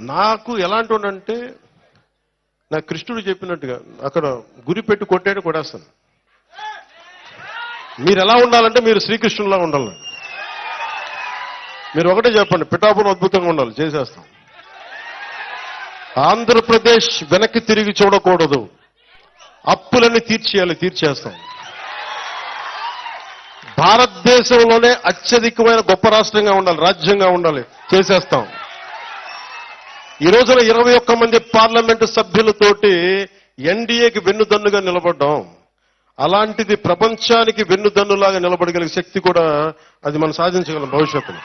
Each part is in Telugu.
నాకు ఎలాంటి అంటే నా కృష్ణుడు చెప్పినట్టుగా అక్కడ గురి పెట్టి కొట్టాడు కొడేస్తాను మీరు ఎలా ఉండాలంటే మీరు శ్రీకృష్ణులా ఉండాలి. మీరు ఒకటే చెప్పండి పిఠాపురం అద్భుతంగా ఉండాలి చేసేస్తాం. ఆంధ్రప్రదేశ్ వెనక్కి తిరిగి చూడకూడదు. అప్పులన్నీ తీర్చేయాలి తీర్చేస్తాం. భారతదేశంలోనే అత్యధికమైన గొప్ప రాష్ట్రంగా ఉండాలి రాజ్యంగా ఉండాలి చేసేస్తాం. ఈ రోజున ఇరవై ఒక్క మంది పార్లమెంటు సభ్యులతోటి ఎన్డీఏకి వెన్నుదన్నుగా నిలబడ్డాం. అలాంటిది ప్రపంచానికి వెన్నుదన్నులాగా నిలబడగలిగే శక్తి కూడా అది మనం సాధించగలం భవిష్యత్తులో.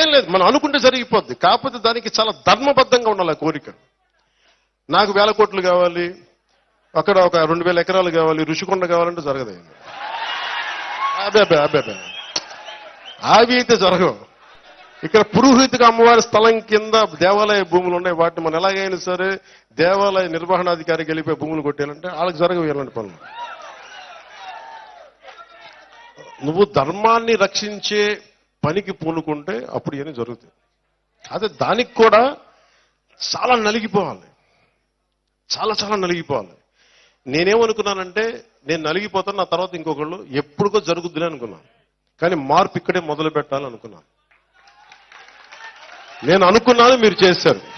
ఏం లేదు మనం అనుకుంటే జరిగిపోద్ది. కాకపోతే దానికి చాలా ధర్మబద్ధంగా ఉండాలి ఆ కోరిక. నాకు వేల కోట్లు కావాలి అక్కడ ఒక రెండు వేల ఎకరాలు కావాలి ఋషికొండ కావాలంటే జరగదు. అదే అబ్బే అబ్బే అబ్బే అవి అయితే జరగవు. ఇక్కడ పురోహితుగా అమ్మవారి స్థలం కింద దేవాలయ భూములు ఉన్నాయి. వాటిని మనం ఎలాగైనా సరే దేవాలయ నిర్వహణాధికారికి వెళ్ళిపోయి భూములు కొట్టేయాలంటే వాళ్ళకి జరగవు ఇలాంటి పనులు. నువ్వు ధర్మాన్ని రక్షించే పనికి పూనుకుంటే అప్పుడు ఇవన్నీ జరుగుతాయి. అదే దానికి కూడా చాలా నలిగిపోవాలి. చాలా చాలా నలిగిపోవాలి. నేనేమనుకున్నానంటే నేను నలిగిపోతాను నా తర్వాత ఇంకొకళ్ళు ఎప్పుడుకో జరుగుద్దిలే అనుకున్నాను. కానీ మార్పు ఇక్కడే మొదలు పెట్టాలనుకున్నాను నేను అనుకున్నాను మీరు చేశారు.